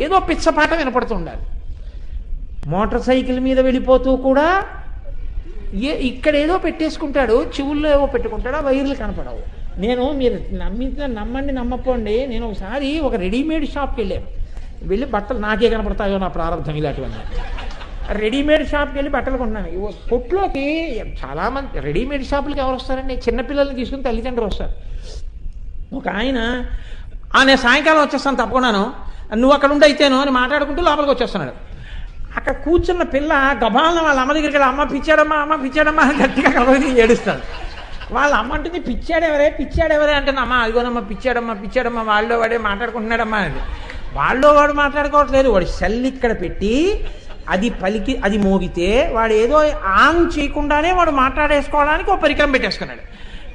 ఏదో పిచ్చపాట వినపడుతూ ఉండాలి motor cycle మీద వెళ్ళిపోతూ కూడా ఏ ఇక్కడ ఏదో పెట్టేసుకుంటాడు చెవుల్లో ఏవో పెట్టుకుంటాడు ఆ వైర్లు కనపడవు. నేను మీరు నమ్మితే నమ్మండి నమ్మపోండి నేను ఒకసారి ఒక రెడీమేడ్ షాప్కి వెళ్ళాను. వెళ్ళి బట్టలు నాకే కనపడతాయో నా ప్రారంభం ఇలాంటివన్నీ. రెడీమేడ్ షాప్కి వెళ్ళి బట్టలు కొన్నాను. కొట్లోకి చాలామంది రెడీమేడ్ షాపులకి ఎవరు వస్తారండి? చిన్నపిల్లల్ని తీసుకుని తల్లిదండ్రులు వస్తారు. ఒక ఆయన "ఆ, నేను సాయంకాలం వచ్చేస్తాను తప్పకుండాను. నువ్వు అక్కడ ఉండి అయితేను అని మాట్లాడుకుంటూ లోపలికి వచ్చేస్తున్నాడు. అక్కడ కూర్చున్న పిల్ల గబాలను వాళ్ళ అమ్మ దగ్గరికి వెళ్ళి అమ్మ పిచ్చాడమ్మా అమ్మ పిచ్చాడమ్మా అని గట్టిగా కబడి ఏడుస్తాడు. వాళ్ళ అమ్మ అంటుంది పిచ్చాడెవరే పిచ్చాడెవరే? అంటే అమ్మ అదిగోనమ్మా పిచ్చాడమ్మా పిచ్చాడమ్మా వాళ్ళలో వాడే మాట్లాడుకుంటున్నాడమ్మా అని. వాళ్ళో వాడు మాట్లాడుకోవట్లేదు వాడు సెల్ ఇక్కడ పెట్టి అది పలికి అది మోగితే వాడు ఏదో ఆన్ చేయకుండానే వాడు మాట్లాడేసుకోవడానికి ఒక పరికరం పెట్టేసుకున్నాడు.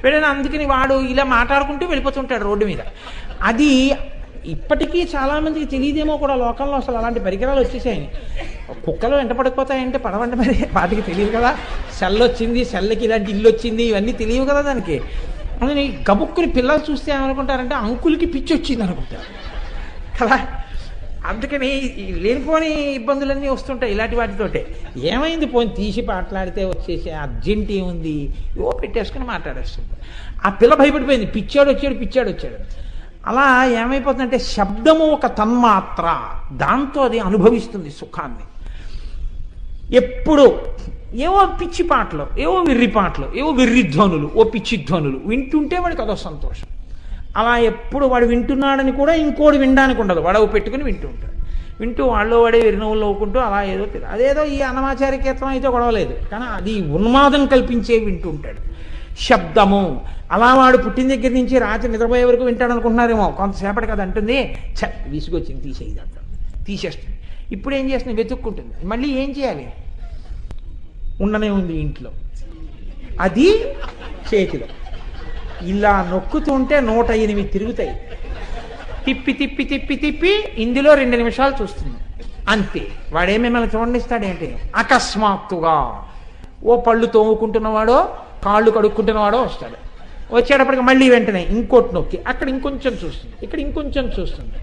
పెట్టిన అందుకని వాడు ఇలా మాట్లాడుకుంటూ వెళ్ళిపోతుంటాడు రోడ్డు మీద. అది ఇప్పటికీ చాలామందికి తెలియదేమో కూడా లోకంలో అసలు అలాంటి పరికరాలు వచ్చేసాయి. కుక్కలు వెంట పడిపోతాయంటే పడవంట మరి. వాటికి తెలియదు కదా. సెల్ వచ్చింది సెల్కి ఇలాంటి ఇల్లు వచ్చింది ఇవన్నీ తెలియవు కదా దానికి. అందుకని గబుక్కుని పిల్లలు చూస్తే ఏమనుకుంటారంటే అంకుల్కి పిచ్చి వచ్చింది అనుకుంటారు. కదా? అందుకని లేనిపోని ఇబ్బందులన్నీ వస్తుంటాయి ఇలాంటి వాటితోటే. ఏమైంది పోని తీసి మాట్లాడితే వచ్చేసి అర్జెంట్ ఏముంది? ఓ పెట్టేసుకుని మాట్లాడేస్తుంది. ఆ పిల్ల భయపడిపోయింది. పిచ్చాడు వచ్చాడు పిచ్చాడు వచ్చాడు. అలా ఏమైపోతుందంటే శబ్దము ఒక తన్మాత్ర. దాంతో అది అనుభవిస్తుంది సుఖాన్ని. ఎప్పుడు ఏవో పిచ్చి పాటలు ఏవో విర్రి పాటలు ఏవో విర్రి ధ్వనులు ఓ పిచ్చి ధ్వనులు వింటుంటే వాడికి అదో సంతోషం. అలా ఎప్పుడు వాడు వింటున్నాడని కూడా ఇంకోటి వినడానికి ఉండదు. వాడవు పెట్టుకుని వింటూ ఉంటాడు. వింటూ వాళ్ళు వాడే విరినవులు నవ్వుకుంటూ అలా ఏదో అదేదో ఈ అన్నమాచార్య కీర్తనం అయితే గొడవలేదు. కానీ అది ఉన్మాదం కల్పించే వింటూ ఉంటాడు. శబ్దము. అలా వాడు పుట్టిన దగ్గర నుంచి రాత్రి నిద్రపోయే వరకు వింటాడు అనుకుంటున్నారేమో కొంతసేపటికి అది అంటుంది. ఛ విసుగొచ్చింది తీసేది అంటాడు తీసేస్తుంది. ఇప్పుడు ఏం చేస్తుంది? వెతుక్కుంటుంది. మళ్ళీ ఏం చేయాలి? ఉండనే ఉంది ఇంట్లో. అది చేతిలో. ఇలా నొక్కుతుంటే నూట ఎనిమిది తిరుగుతాయి. తిప్పి తిప్పి తిప్పి తిప్పి ఇందులో రెండు నిమిషాలు చూస్తుంది. అంతే. వాడే మిమ్మల్ని చూడండిస్తాడేంటి అకస్మాత్తుగా. ఓ పళ్ళు తోముకుంటున్నవాడో కాళ్ళు కడుక్కుంటున్నవాడో వస్తాడు. వచ్చేటప్పటికి మళ్ళీ వెంటనే ఇంకోటి నొక్కి. అక్కడ ఇంకొంచెం చూస్తుంది. ఇక్కడ ఇంకొంచెం చూస్తుంది.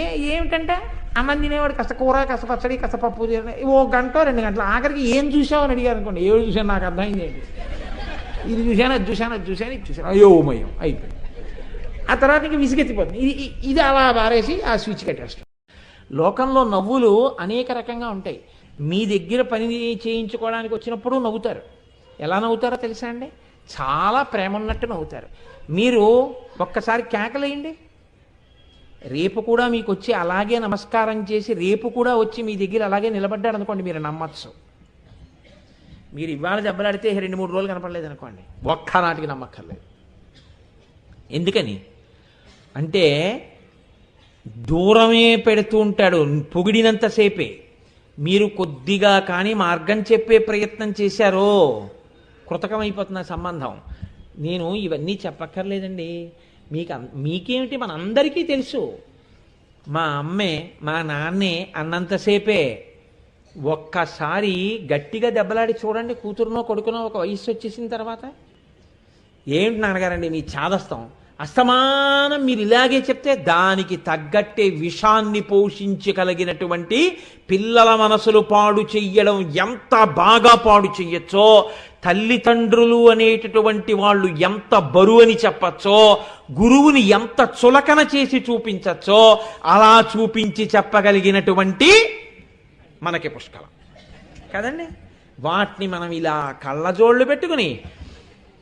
ఏ ఏమిటంటే అన్నం తినేవాడు కాస్త కూర కాస్త పచ్చడి కాస్త పప్పు ఓ గంట రెండు గంటలు. ఆఖరికి ఏం చూసావు అని అడిగారు అనుకోండి. ఏడు చూసాను నాకు అర్థమైంది ఏంటి ఇది చూశాను అది చూశాను అది చూశాను ఇది చూశాను. అయోమయం. అయిపోయింది. ఆ తర్వాత ఇంకా విసిగెత్తిపోతుంది. ఇది ఇది అలా బారేసి ఆ స్విచ్ కట్టేస్తాం. లోకంలో నవ్వులు అనేక రకంగా ఉంటాయి. మీ దగ్గర పని చేయించుకోవడానికి వచ్చినప్పుడు నవ్వుతారు. ఎలా నవ్వుతారో తెలుసా అండి? చాలా ప్రేమ ఉన్నట్టు నవ్వుతారు. మీరు ఒక్కసారి కేకలేయండి. రేపు కూడా మీకు వచ్చి అలాగే నమస్కారం చేసి రేపు కూడా వచ్చి మీ దగ్గర అలాగే నిలబడ్డాడు అనుకోండి మీరు నమ్మచ్చు. మీరు ఇవాళ దెబ్బలాడితే రెండు మూడు రోజులు కనపడలేదు అనుకోండి. ఒక్క నాటికి నమ్మక్కర్లేదు. ఎందుకని? అంటే దూరమే పెడుతూ ఉంటాడు పొగిడినంతసేపే మీరు కొద్దిగా కానీ మార్గం చెప్పే ప్రయత్నం చేశారో కృతకమైపోతున్న సంబంధం. నేను ఇవన్నీ చెప్పక్కర్లేదండి. మీకు మీకేమిటి మన అందరికీ తెలుసు. మా అమ్మే మా నాన్నే అన్నంతసేపే ఒక్కసారి గట్టిగా దెబ్బలాడి చూడండి కూతురునో కొడుకునో ఒక వయస్సు వచ్చేసిన తర్వాత. ఏంటి నాన్నగారండి మీ చాదస్తం? అస్తమానం మీరు ఇలాగే చెప్తే దానికి తగ్గట్టే విషాన్ని పోషించగలిగినటువంటి పిల్లల మనసులు పాడు చెయ్యడం ఎంత బాగా పాడు చెయ్యొచ్చో తల్లిదండ్రులు అనేటటువంటి వాళ్ళు ఎంత బరువు అని చెప్పచ్చో గురువుని ఎంత చులకన చేసి చూపించచ్చో అలా చూపించి చెప్పగలిగినటువంటి మనకి పుష్కలం. కదండి? వాటిని మనం ఇలా కళ్ళజోళ్ళు పెట్టుకుని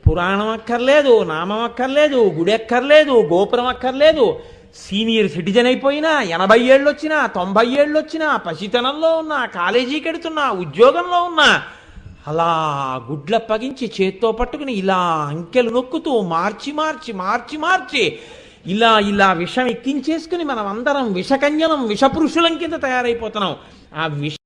పురాణం అక్కర్లేదు నామం అక్కర్లేదు గుడి అక్కర్లేదు గోపురం అక్కర్లేదు సీనియర్ సిటిజన్ అయిపోయినా ఎనభై ఏళ్ళు వచ్చినా తొంభై ఏళ్ళు వచ్చినా పసితనంలో ఉన్నా కాలేజీకి ఎడుతున్నా ఉద్యోగంలో ఉన్నా అలా గుడ్ల పగించి చేత్తో పట్టుకుని ఇలా అంకెలు నొక్కుతూ మార్చి మార్చి మార్చి మార్చి ఇలా ఇలా విషం ఎక్కించేసుకుని మనం అందరం విషకంజనం విషపురుషులం కింద తయారైపోతున్నాం. ఆ విష